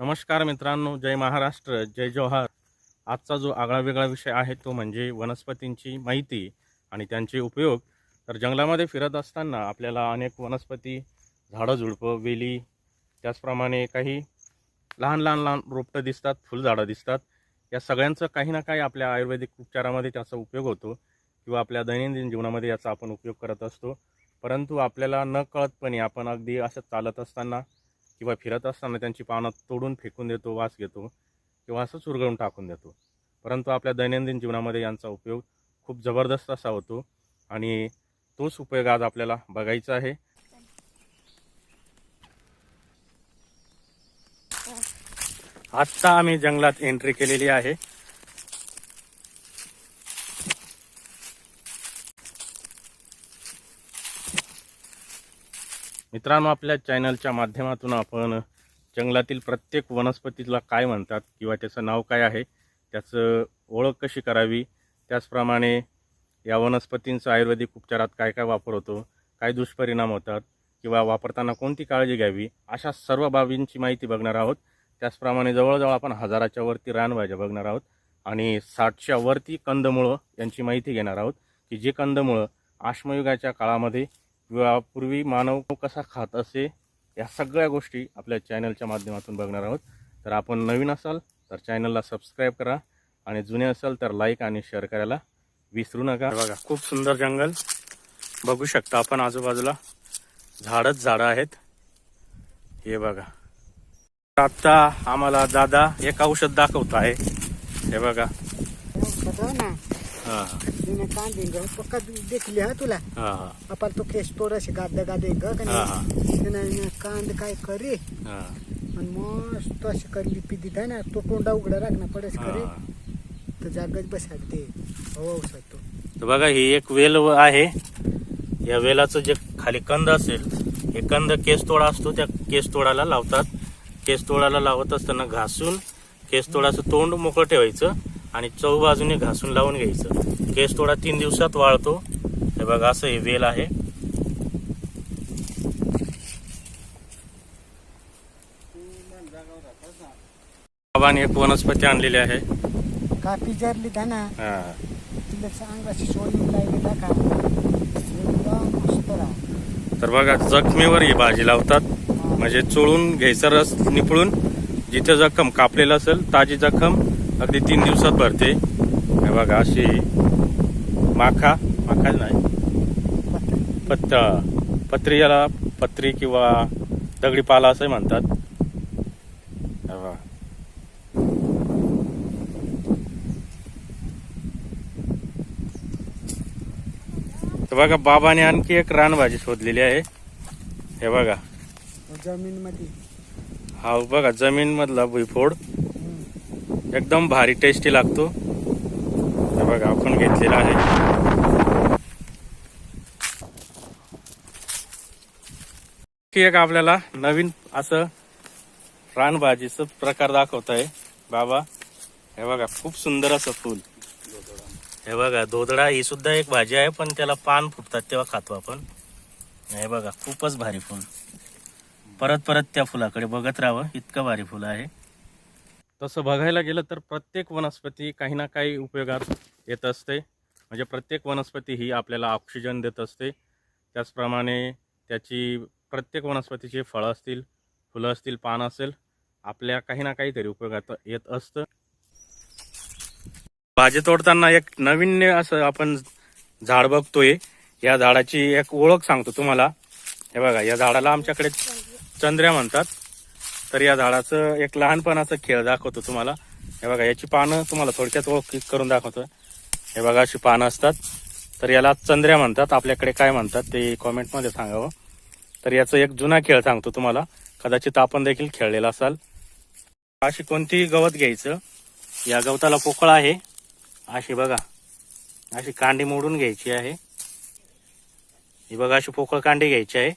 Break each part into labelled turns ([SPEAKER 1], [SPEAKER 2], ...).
[SPEAKER 1] नमस्कार मित्रांनो जय महाराष्ट्र जय जोहार. आजचा जो आगळा वेगळा विषय आहे तो म्हणजे वनस्पतींची माहिती आणि त्यांचे उपयोग. तर जंगलामध्ये फिरत असताना आपल्याला अनेक वनस्पती झाडं झुडपं वेली त्याचप्रमाणे काही लहान लहान लहान रोपटं दिसतात फुलझाडं दिसतात. या सगळ्यांचं काही ना काही आपल्या आयुर्वेदिक उपचारामध्ये त्याचा उपयोग होतो किंवा आपल्या दैनंदिन जीवनामध्ये याचा आपण उपयोग करत असतो. परंतु आपल्याला न कळतपणे आपण अगदी असं चालत असताना किंवा फिरत असताना त्यांची पानं तोडून फेकून देतो वास घेतो किंवा असं चुरगळून टाकून देतो. परंतु आपल्या दैनंदिन जीवनामध्ये यांचा उपयोग खूप जबरदस्त असा होतो आणि तोच उपयोग आज आपल्याला बघायचा आहे. आत्ता आम्ही जंगलात एंट्री केलेली आहे. मित्रांनो आपल्या चॅनलच्या माध्यमातून आपण जंगलातील प्रत्येक वनस्पतीला काय म्हणतात किंवा त्याचं नाव काय आहे त्याचं ओळख कशी करावी त्याचप्रमाणे या वनस्पतींचा आयुर्वेदिक उपचारात काय काय वापर होतो काय दुष्परिणाम होतात किंवा वापरताना कोणती काळजी घ्यावी अशा सर्व बाबींची माहिती बघणार आहोत. त्याचप्रमाणे जवळजवळ आपण हजाराच्या वरती रानभाज्या बघणार आहोत आणि साठच्या वरती कंदमुळं यांची माहिती घेणार आहोत की जे कंदमुळं आश्मयुगाच्या काळामध्ये पूर्वी मानव कसा खात असे या सगळ्या गोष्टी आपल्या चॅनलच्या माध्यमातून बघणार आहोत. तर आपण नवीन असाल तर चॅनलला सबस्क्राईब करा आणि जुने असाल तर लाईक आणि शेअर करायला विसरू नका. बघा खूप सुंदर जंगल. बघू शकता आपण आजूबाजूला झाडच झाडं आहेत. हे बघा. आता आम्हाला दादा एक औषध दाखवत आहे. हे बघा.
[SPEAKER 2] तिने कांदे ग पक्का देखली हा तुला? आपण तो केस थोडस गाद गादे ग तिने कांद काय करे? आणि मस्त अशी कर लिपी दिदा ना तो तोंडा उघडा राख ना पडस करे. तर जागच बसाल ते. हो शकतो
[SPEAKER 1] तर बघा ही एक वेल आहे. या वेलाचं जे खाली कंद असेल हे कंद केस तोडा असतो त्या केस तोडाला लावतात. केस तोडाला लावत असताना घासून केस तोडाचं तोंड मोकळं ठेवायचं. आणि चौ बाजूने घासून लावून घ्यायचं. केस तोडा तीन दिवसात वाळतो. हे बघा असं हे वेल आहे. बाबाने एक वनस्पती आणलेली आहे.
[SPEAKER 2] कापी जरली ना
[SPEAKER 1] हा.
[SPEAKER 2] तिला सोडून लागली
[SPEAKER 1] तर बघा जखमीवर ही भाजी लावतात. म्हणजे चोळून घ्यायचा रस निपळून जिथे जखम कापलेलं असेल ताजी जखम. अगदी तीन दिवसात भरते. हे बघा अशी माखा? माखा नाही. पत्त. पत्री याला पत्री किंवा दगडी पाला असंही म्हणतात. हे बघा. तर बघा बाबाने आणखी एक रानभाजी शोधलेली आहे. हे बघा.
[SPEAKER 2] जमीन मध्ये
[SPEAKER 1] हा बघा जमीन मधला भुईफोड. एकदम भारी टेस्टी लागतो. हे बघा आपण घेतलेला आहे. एक आपल्याला नवीन असं रानभाजीचं प्रकार दाखवत आहे. बाबा हे बघा खूप सुंदर असं फुल. हे बघा दोदडा ही सुद्धा एक भाजी आहे पण त्याला पान फुटतात तेव्हा खातो आपण. हे बघा खूपच भारी फुल. परत परत त्या फुलाकडे बघत राहावं इतकं भारी फुलं आहे. तसं बघायला गेलं तर प्रत्येक वनस्पती काही ना काही उपयोगात येत असते. म्हणजे प्रत्येक वनस्पती ही आपल्याला ऑक्सिजन देत असते. त्याचप्रमाणे त्याची प्रत्येक वनस्पतीची फळं असतील फुलं असतील पान असेल आपल्या काही ना काहीतरी उपयोगात येत असतं. भाजी तोडताना एक नवीन्य असं आपण झाड बघतोय. या झाडाची एक ओळख सांगतो तुम्हाला. हे बघा या झाडाला आमच्याकडे चंद्र्या म्हणतात. तर या झाडाचं एक लहानपणाचा खेळ दाखवतो तुम्हाला. हे बघा याची पानं तुम्हाला थोडक्यात ओळख करून दाखवतो. हे बघा अशी पानं असतात. तर याला चंद्र्या म्हणतात. आपल्याकडे काय म्हणतात ते कॉमेंटमध्ये सांगावं. तर याचं एक जुना खेळ सांगतो तुम्हाला. कदाचित आपण देखील खेळलेला असाल. अशी कोणतीही गवत घ्यायचं या गवताला पोकळ आहे. अशी बघा अशी कांडी मोडून घ्यायची आहे. ही बघा अशी पोकळ कांडी घ्यायची आहे.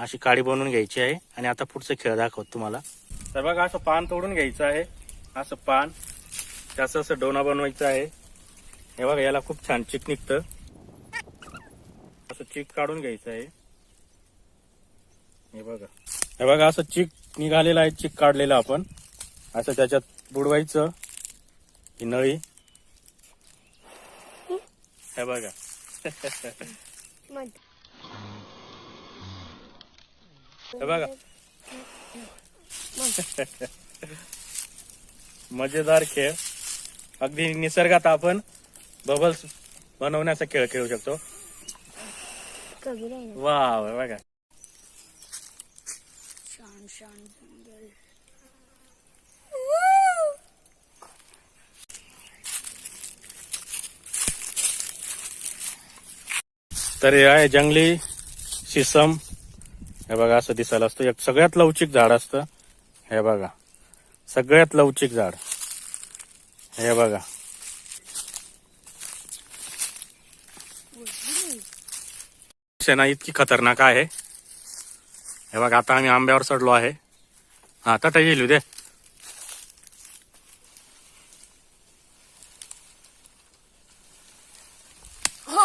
[SPEAKER 1] अशी काडी बनवून घ्यायची आहे. आणि आता पुढचं खेळ दाखवत तुम्हाला. तर बघा असं पान तोडून घ्यायचं आहे. असं पान त्याचं असं डोना बनवायचं आहे. हे बघा याला खूप छान चिक निघतं. असं चिक काढून घ्यायचं आहे. हे बघा. हे बघा असं चिक निघालेलं आहे चिक काढलेलं आपण. असं त्याच्यात बुडवायचं. ही नळी. हे बघा. हे बघा. मजेदार खेळ. अगदी निसर्गात आपण बबल्स बनवण्याचा खेळ खेळू शकतो. वा बघा.
[SPEAKER 2] शान शान जंगल.
[SPEAKER 1] तर हे आहे जंगली शिसम. हे बघा असं दिसायला असतं. एक सगळ्यात लवचिक झाड असतं. हे बघा. सगळ्यात लवचिक झाड. हे बघा. शेना इतकी खतरनाक आहे. हे बघा आता आम्ही आंब्यावर चढलो आहे. हा आता येईल दे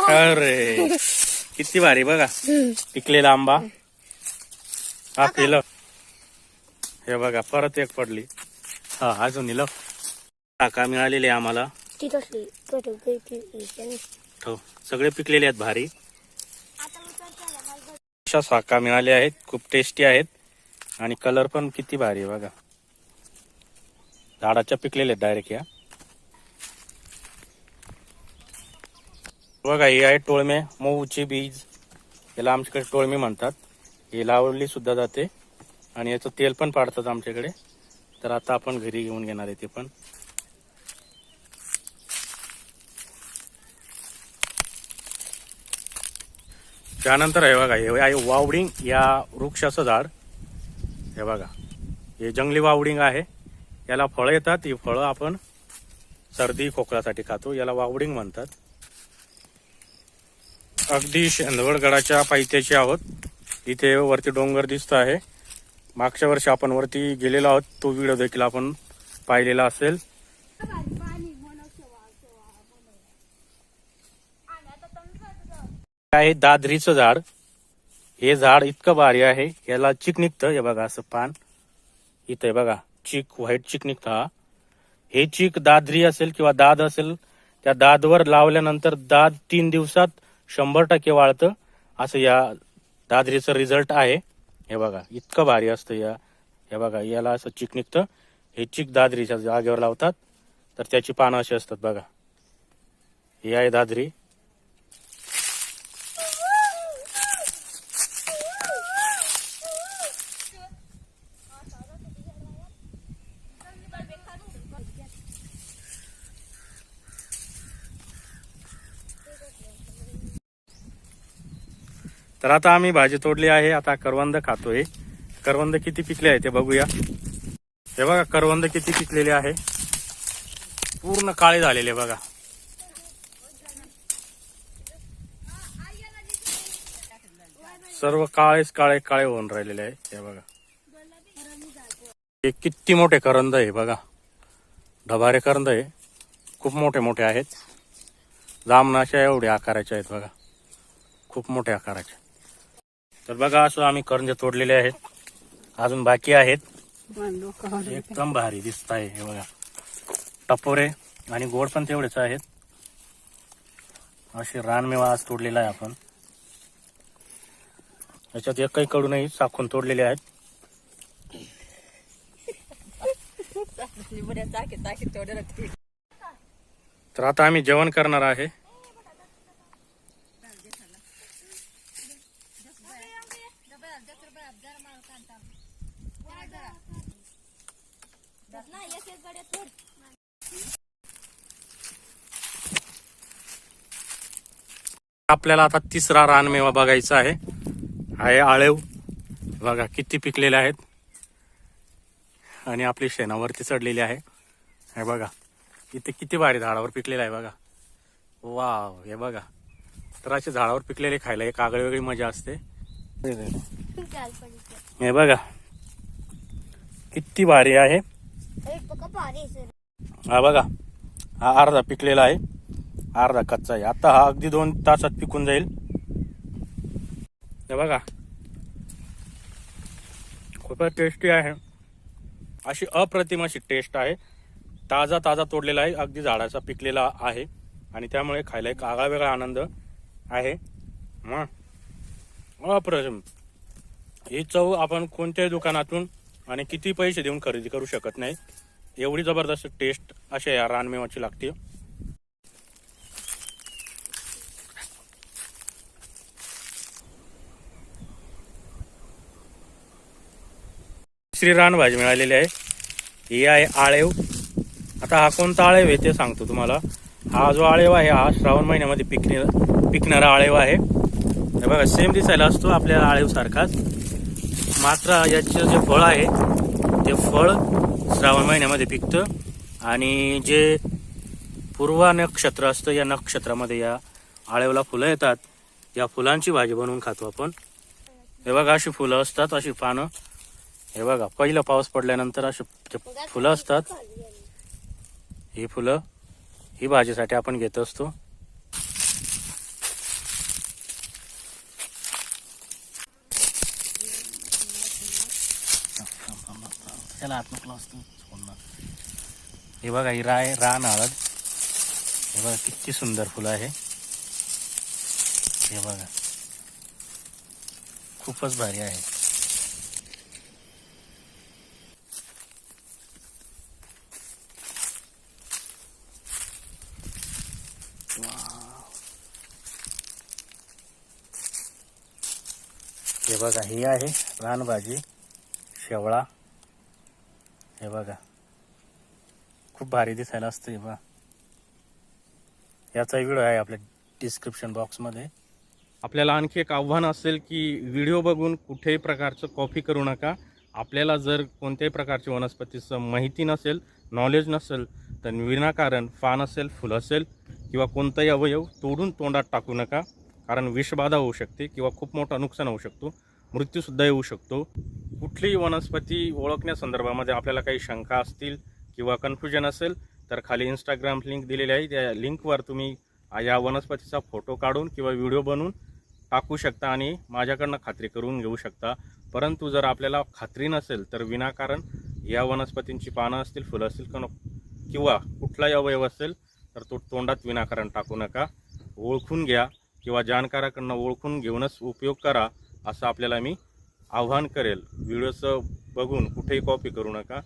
[SPEAKER 1] अरे किती भारी बघा. पिकलेला आंबा. हा पिलं हे बघा परत एक पडली. हा अजून निलं टाका मिळालेली आहे आम्हाला. ठेव सगळे पिकलेले आहेत भारी. अशा साका मिळाल्या आहेत खूप टेस्टी आहेत. आणि कलर पण किती भारी आहे बघा. झाडाच्या पिकलेले आहेत डायरेक्ट या. बघा ही आहे टोळमे मऊची बीज. याला आमच्याकडे टोळमी म्हणतात. ही लावली सुद्धा जाते. आणि याचं तेल पण पाडतात आमच्याकडे. तर आता आपण घरी घेऊन घेणार आहे ते पण. त्यानंतर हे बघा हे आहे वावडिंग या वृक्षाचं झाड. हे बघा हे जंगली वावडिंग आहे. याला फळं येतात ही फळं आपण सर्दी खोकल्यासाठी खातो. याला वावडिंग म्हणतात. अगदी शेंदवडगडाच्या पायथ्याशी आहोत. इथे वरती डोंगर दिसत आहे. मागच्या वर्षी आपण वरती गेलेलो आहोत. तो व्हिडिओ देखील आपण पाहिलेला असेल. आहे दादरीचं झाड. हे झाड इतकं भारी आहे. याला चिक निघतं. हे बघा असं पान. इथं बघा. चिक व्हाईट चिक निघतं हा. हे चिक दादरी असेल किंवा दाद असेल त्या दादवर लावल्यानंतर दाद तीन दिवसात शंभर टक्के वाळतं. असं या दादरीचा रिझल्ट आहे. हे बघा इतकं भारी असतं या. हे बघा याला असं चिक निघतं. हे चिक दादरीच्या जागेवर लावतात. तर त्याची पानं अशी असतात बघा. ही आहे दादरी. तर आता आम्ही भाजी तोडली आहे. आता करवंद खातोय. करवंद किती पिकले आहे ते बघूया. हे बघा करवंद किती पिकलेले आहे. पूर्ण काळे झालेले बघा. सर्व काळेच काळे काळे होऊन राहिलेले आहे. हे बघा. हे किती मोठे करंद आहे बघा. ढबारे करंद आहे. खूप मोठे मोठे आहेत. जामनाशा एवढे आकाराचे आहेत बघा. खूप मोठ्या आकाराचे तर बघा असं आम्ही करंजे तोडलेले आहेत. अजून बाकी आहेत. एकदम भारी दिसत आहे हे बघा. टपोरे आणि गोड पण तेवढेच आहेत. असे रानमेवा आज तोडलेला आहे आपण. याच्यात एकही कडूनही साखून तोडलेले आहेत. तर आता आम्ही जेवण करणार आहे. आपल्याला आता तिसरा रानमेवा बघायचा आहे. आहे आळेव. बघा किती पिकलेले आहेत. आणि आपली शेणावरती चढलेली आहे. हे बघा इथे किती भारी झाडावर पिकलेलं आहे बघा. वाव हे बघा. तर असे झाडावर पिकलेले खायला एक आगळी वेगळी मजा असते. हे बघा. किती भारी आहे. हा बघा. हा अर्धा पिकलेला आहे. अर्धा कच्चा आहे. आता हा अगदी दोन तासात पिकून जाईल. हे बघा. खूपच टेस्टी आहे. अशी अप्रतिम अशी टेस्ट आहे. ताजा ताजा तोडलेला आहे. अगदी झाडाचा पिकलेला आहे. आणि त्यामुळे खायला एक आगळा वेगळा आनंद आहे. मग. अप्रतिम. ही चव आपण कोणत्याही दुकानातून आणि किती पैसे देऊन खरेदी करू शकत नाही. एवढी जबरदस्त टेस्ट अशा या रानमेवाची लागते. श्री रान भाजी मिळालेली आहे. ही आहे आळेव. आता हा कोणता आळेव आहे ते सांगतो तुम्हाला. हा जो आळेव आहे हा श्रावण महिन्यामध्ये पिकणे पिकणारा आळेव आहे. बघा सेम दिसायला असतो आपल्या आळेव सारखाच. मात्र याचं जे फळ आहे ते फळ श्रावण महिन्यामध्ये पिकतं आणि जे पूर्वा नक्षत्र असतं या नक्षत्रामध्ये या आळेवला फुलं येतात या फुलांची भाजी बनवून खातो आपण. हे बघा अशी फुलं असतात अशी पानं. हे बघा पहिला पाऊस पडल्यानंतर अशी फुलं असतात. ही फुलं ही भाजीसाठी आपण घेत असतो. त्याला आत नको असतो हे बघा ही राय रान हळद. हे बघा किती सुंदर फुलं आहे. हे बघा. खूपच भारी आहे. हे बघा ही आहे रानभाजी शेवळा. हे बघा. खूप भारी दिसायला असतं हे बघा. याचा व्हिडिओ आहे आपल्या डिस्क्रिप्शन बॉक्समध्ये आपल्याला आणखी एक आव्हान असेल की व्हिडिओ बघून कुठेही प्रकारचं कॉपी करू नका. आपल्याला जर कोणत्याही प्रकारची वनस्पतीचं माहिती नसेल नॉलेज नसेल तर विनाकारण फान असेल फुल असेल किंवा कोणताही अवयव तोडून तोंडात टाकू नका. कारण विषबाधा होऊ शकते किंवा खूप मोठं नुकसान होऊ शकतो. मृत्यूसुद्धा येऊ शकतो. कुठलीही वनस्पती ओळखण्यासंदर्भामध्ये आपल्याला काही शंका असतील किंवा कन्फ्युजन असेल तर खाली इंस्टाग्राम लिंक दिलेली आहे. त्या लिंकवर तुम्ही या वनस्पतीचा फोटो काढून किंवा व्हिडिओ बनवून टाकू शकता आणि माझ्याकडनं खात्री करून घेऊ शकता. परंतु जर आपल्याला खात्री नसेल तर विनाकारण या वनस्पतींची पानं असतील फुलं असतील कण किंवा कुठलाही अवयव असेल तर तो तोंडात विनाकारण टाकू नका. ओळखून घ्या किंवा जाणकाराकडनं ओळखून घेऊनच उपयोग करा. असं आपल्याला मी आव्हान करेल. व्हिडिओचं बघून कुठेही कॉपी करू नका.